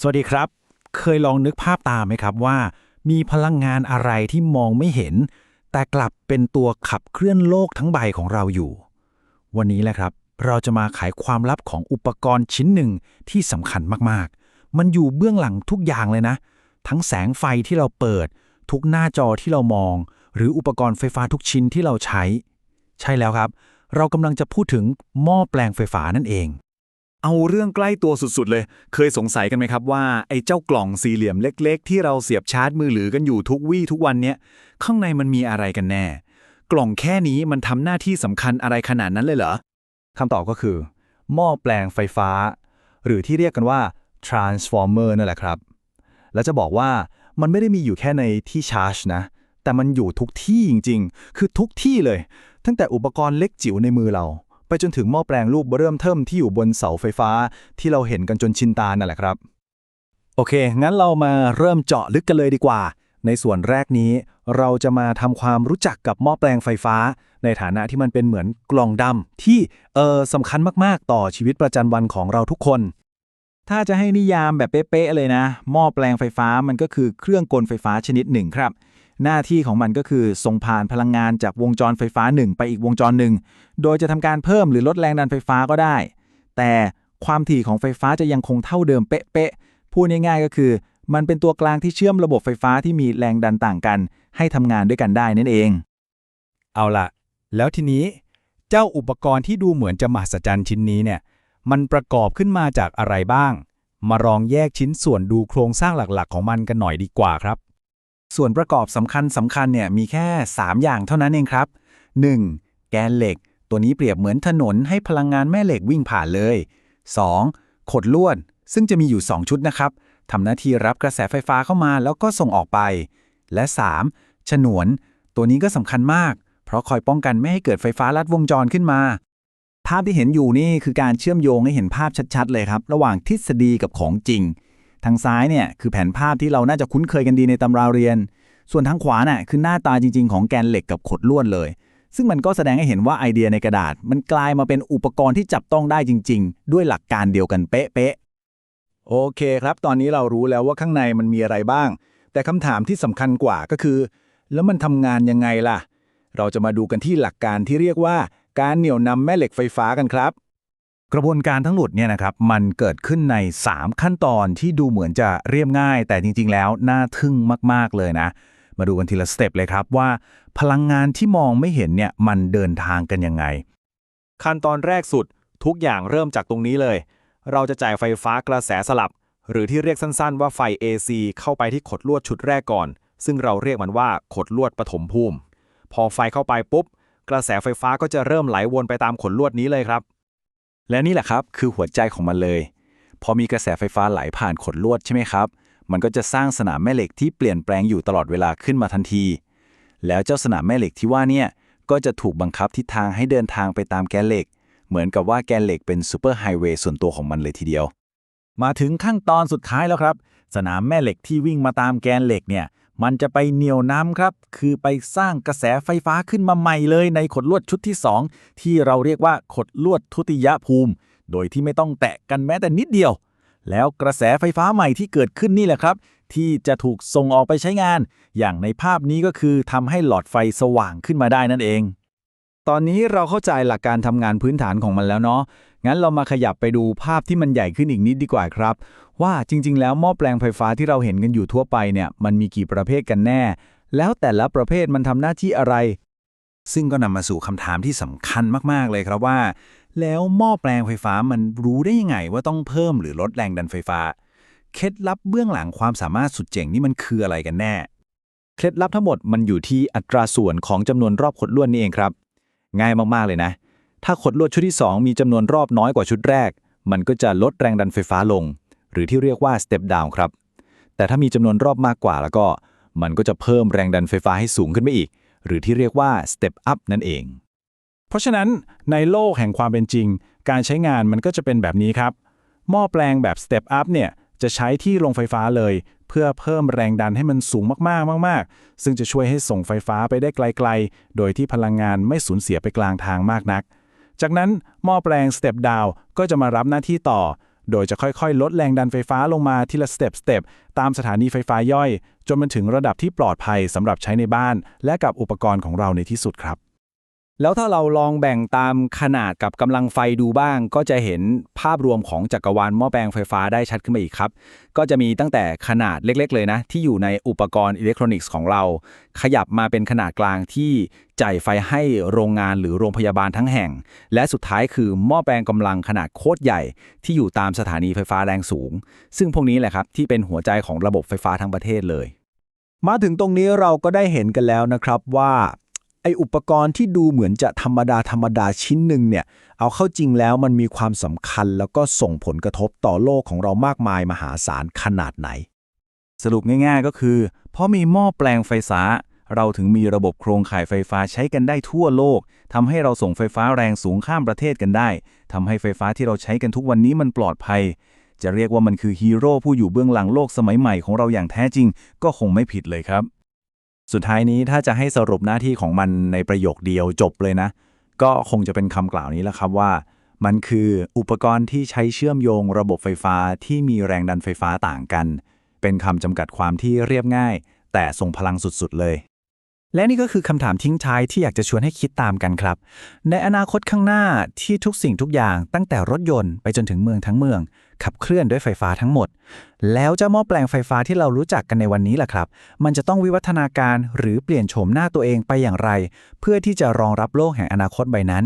สวัสดีครับ เคยลองนึกภาพตามไหมครับว่า มีพลังงานอะไรที่มองไม่เห็น แต่กลับเป็นตัวขับเคลื่อนโลกทั้งใบของเราอยู่ วันนี้แหละครับ เราจะมาไขความลับของอุปกรณ์ชิ้นหนึ่งที่สำคัญมากๆ มันอยู่เบื้องหลังทุกอย่างเลยนะ ทั้งแสงไฟที่เราเปิด ทุกหน้าจอที่เรามอง หรืออุปกรณ์ไฟฟ้าทุกชิ้นที่เราใช้ ใช่แล้วครับ เรากำลังจะพูดถึงหม้อแปลงไฟฟ้านั่นเอง เอาเรื่องใกล้ตัวสุดๆเลย เคยสงสัยกันไหมครับว่าไอ้เจ้ากล่องสี่เหลี่ยมเล็ก ๆ ที่เราเสียบชาร์จมือถือกันอยู่ทุกวี่ทุกวันเนี้ยข้างในมันมีอะไรกันแน่ กล่องแค่นี้มันทำหน้าที่สำคัญอะไรขนาดนั้นเลยเหรอคำตอบก็คือ หม้อแปลงไฟฟ้า หรือที่เรียกกันว่า transformer นั่นแหละครับ แล้วจะบอกว่ามันไม่ได้มีอยู่แค่ในที่ชาร์จนะ แต่มันอยู่ทุกที่จริงๆ คือทุกที่เลย ตั้งแต่อุปกรณ์เล็กจิ๋วในมือเรา ไปจนถึงหม้อแปลงรูปเริ่มเทิมที่อยู่บนเสาไฟฟ้า ที่เราเห็นกันจนชินตานั่นแหละครับ โอเค งั้นเรามาเริ่มเจาะลึกกันเลยดีกว่า ในส่วนแรกนี้ เราจะมาทำความรู้จักกับหม้อแปลงไฟฟ้า ในฐานะที่มันเป็นเหมือนกล่องดำที่เออสำคัญมากๆ ต่อชีวิตประจำวันของเราทุกคน ถ้าจะให้นิยามแบบเป๊ะๆเลยนะ หม้อแปลงไฟฟ้ามันก็คือเครื่องกลไฟฟ้าชนิดหนึ่งครับ หน้าที่ของมันก็คือส่งผ่านพลังงานจากวงจรไฟฟ้าหนึ่งไปอีกวงจรหนึ่ง โดยจะทำการเพิ่มหรือลดแรงดันไฟฟ้าก็ได้ แต่ความถี่ของไฟฟ้าจะยังคงเท่าเดิมเป๊ะๆ พูดง่ายๆก็คือ มันเป็นตัวกลางที่เชื่อมระบบไฟฟ้าที่มีแรงดันต่างกัน ให้ทำงานด้วยกันได้นั่นเอง เอาละแล้วทีนี้ เจ้าอุปกรณ์ที่ดูเหมือนจะมหัศจรรย์ชิ้นนี้เนี่ย มันประกอบขึ้นมาจากอะไรบ้าง มาลองแยกชิ้นส่วนดูโครงสร้างหลักๆ ของมันกันหน่อยดีกว่าครับ ส่วนประกอบสำคัญสำคัญเนี่ยมีแค่ 3 อย่างเท่านั้นเองครับ 1. แกนเหล็ก ตัวนี้เปรียบเหมือนถนนให้พลังงานแม่เหล็กวิ่งผ่านเลย 2. ขดลวด ซึ่งจะมีอยู่ 2 ชุดนะครับทำหน้าที่รับกระแสไฟฟ้าเข้ามาแล้วก็ส่งออกไป และ 3. ฉนวน ตัวนี้ก็สำคัญมาก เพราะคอยป้องกันไม่ให้เกิดไฟฟ้าลัดวงจรขึ้นมา ภาพที่เห็นอยู่นี่คือการเชื่อมโยงให้เห็นภาพชัดๆ เลยครับ ระหว่างทฤษฎีกับของจริง ทางซ้ายเนี่ยคือแผนภาพที่เราน่าจะคุ้นเคยกันดีในตำราเรียน ส่วนทางขวาน่ะคือหน้าตาจริง ๆ ของแกนเหล็กกับขดลวดเลย ซึ่งมันก็แสดงให้เห็นว่าไอเดียในกระดาษ มันกลายมาเป็นอุปกรณ์ที่จับต้องได้จริง ๆ ด้วยหลักการเดียวกันเป๊ะๆโอเคครับ ตอนนี้เรารู้แล้วว่าข้างในมันมีอะไรบ้าง แต่คำถามที่สำคัญกว่าก็คือ แล้วมันทำงานยังไงล่ะ เราจะมาดูกันที่หลักการที่เรียกว่า การเหนี่ยวนำแม่เหล็กไฟฟ้ากันครับ กระบวนการทั้งหมดเนี่ยนะครับมันเกิดขึ้นใน 3 ขั้นตอนที่ดูเหมือนจะเรียบง่าย แต่จริง ๆ แล้วน่าทึ่งมาก ๆ เลยนะ มาดูกันทีละสเต็ปเลยครับว่าพลังงานที่มองไม่เห็นเนี่ยมันเดินทางกันยังไง ขั้นตอนแรกสุดทุกอย่างเริ่มจากตรงนี้เลย เราจะจ่ายไฟฟ้ากระแสสลับ หรือที่เรียกสั้นๆ ว่าไฟ AC เข้าไปที่ขดลวดชุดแรกก่อน ซึ่งเราเรียกมันว่าขดลวดปฐมภูมิ พอไฟเข้าไปปุ๊บ กระแสไฟฟ้าก็จะเริ่มไหลวนไปตามขดลวดนี้เลยครับ และนี่แหละครับคือหัวใจของมันเลย พอมีกระแสไฟฟ้าไหลผ่านขดลวดใช่ไหมครับ มันก็จะสร้างสนามแม่เหล็กที่เปลี่ยนแปลงอยู่ตลอดเวลาขึ้นมาทันที แล้วเจ้าสนามแม่เหล็กที่ว่าเนี่ยก็จะถูกบังคับทิศทางให้เดินทางไปตามแกนเหล็ก เหมือนกับว่าแกนเหล็กเป็นซูเปอร์ไฮเวย์ส่วนตัวของมันเลยทีเดียว มาถึงขั้นตอนสุดท้ายแล้วครับ สนามแม่เหล็กที่วิ่งมาตามแกนเหล็กเนี่ย มันจะไปเหนี่ยวน้ำครับ คือไปสร้างกระแสไฟฟ้าขึ้นมาใหม่เลยในขดลวดชุดที่ 2 ที่เราเรียกว่าขดลวดทุติยภูมิ โดยที่ไม่ต้องแตะกันแม้แต่นิดเดียว แล้วกระแสไฟฟ้าใหม่ที่เกิดขึ้นนี่แหละครับ ที่จะถูกส่งออกไปใช้งาน อย่างในภาพนี้ก็คือทำให้หลอดไฟสว่างขึ้นมาได้นั่นเอง ตอนนี้เราเข้าใจหลักการทำงานพื้นฐานของมันแล้วเนาะ งั้นเรามาขยับไปดูภาพที่มันใหญ่ขึ้นอีกนิดดีกว่าครับ ว่าจริง ๆ แล้วหม้อแปลงไฟฟ้าที่เราเห็นกันอยู่ทั่วไปเนี่ยมันมีกี่ประเภทกันแน่ แล้วแต่ละประเภทมันทำหน้าที่อะไร ซึ่งก็นำมาสู่คำถามที่สำคัญมากๆเลยครับว่า แล้วหม้อแปลงไฟฟ้ามันรู้ได้ยังไงว่าต้องเพิ่มหรือลดแรงดันไฟฟ้า เคล็ดลับเบื้องหลังความสามารถสุดเจ๋งนี่มันคืออะไรกันแน่ เคล็ดลับทั้งหมดมันอยู่ที่อัตราส่วนของจำนวนรอบขดลวดนี่เองครับ ง่ายมากๆเลยนะ ถ้าขดลวดชุดที่ 2 มีจำนวนรอบน้อยกว่าชุดแรก มันก็จะลดแรงดันไฟฟ้าลง หรือที่เรียกว่า step down ครับ แต่ถ้ามีจำนวนรอบมากกว่าแล้วก็ มันก็จะเพิ่มแรงดันไฟฟ้าให้สูงขึ้นไปอีก หรือที่เรียกว่า step up นั่นเอง เพราะฉะนั้นในโลกแห่งความเป็นจริง การใช้งานมันก็จะเป็นแบบนี้ครับหม้อแปลงแบบ step up เนี่ย จะใช้ที่ลงไฟฟ้าเลย เพื่อเพิ่มแรงดันให้มันสูงมากๆ มาก ๆ ซึ่งจะช่วยให้ส่งไฟฟ้าไปได้ไกล ๆ โดยที่พลังงานไม่สูญเสียไปกลางทางมากนัก จากนั้นหม้อแปลง step down ก็จะมารับหน้าที่ต่อ โดยจะค่อยๆ ลดแรงดันไฟฟ้าลงมาทีละสเต็ปสเต็ปตามสถานีไฟฟ้าย่อย จนมันถึงระดับที่ปลอดภัยสำหรับใช้ในบ้าน และกับอุปกรณ์ของเราในที่สุดครับ แล้วถ้าเราลองแบ่งตามขนาดกับกำลังไฟดูบ้าง ก็จะเห็นภาพรวมของจักรวาลหม้อแปลงไฟฟ้าได้ชัดขึ้นมาอีกครับ ก็จะมีตั้งแต่ขนาดเล็กๆ เลยนะ ที่อยู่ในอุปกรณ์อิเล็กทรอนิกส์ของเรา ขยับมาเป็นขนาดกลางที่จ่ายไฟให้โรงงานหรือโรงพยาบาลทั้งแห่ง และสุดท้ายคือหม้อแปลงกำลังขนาดโคตรใหญ่ ที่อยู่ตามสถานีไฟฟ้าแรงสูง ซึ่งพวกนี้แหละครับที่เป็นหัวใจของระบบไฟฟ้าทั้งประเทศเลย มาถึงตรงนี้เราก็ได้เห็นกันแล้วนะครับว่า ไออุปกรณ์ที่ดูเหมือนจะธรรมดาธรรมดาชิ้นหนึ่งเนี่ย เอาเข้าจริงแล้วมันมีความสำคัญแล้วก็ส่งผลกระทบต่อโลกของเรามากมายมหาศาลขนาดไหน สรุปง่ายๆก็คือ เพราะมีหม้อแปลงไฟฟ้า เราถึงมีระบบโครงข่ายไฟฟ้าใช้กันได้ทั่วโลกทำให้เราส่งไฟฟ้าแรงสูงข้ามประเทศกันได้ทำให้ไฟฟ้าที่เราใช้กันทุกวันนี้มันปลอดภัย จะเรียกว่ามันคือฮีโร่ผู้อยู่เบื้องหลังโลกสมัยใหม่ของเราอย่างแท้จริง ก็คงไม่ผิดเลยครับ สุดท้ายนี้ถ้าจะให้สรุปหน้าที่ของมันในประโยคเดียวจบเลยนะ ก็คงจะเป็นคำกล่าวนี้แหละครับว่า มันคืออุปกรณ์ที่ใช้เชื่อมโยงระบบไฟฟ้าที่มีแรงดันไฟฟ้าต่างกัน เป็นคำจำกัดความที่เรียบง่าย แต่ทรงพลังสุดๆเลย และนี่ก็คือคำถามทิ้งท้ายที่อยากจะชวนให้คิดตามกันครับ ในอนาคตข้างหน้าที่ทุกสิ่งทุกอย่างตั้งแต่รถยนต์ไปจนถึงเมืองทั้งเมือง ขับเคลื่อนด้วยไฟฟ้าทั้งหมด แล้วเจ้าหม้อแปลงไฟฟ้าที่เรารู้จักกันในวันนี้ล่ะครับ มันจะต้องวิวัฒนาการหรือเปลี่ยนโฉมหน้าตัวเองไปอย่างไร เพื่อที่จะรองรับโลกแห่งอนาคตใบนั้น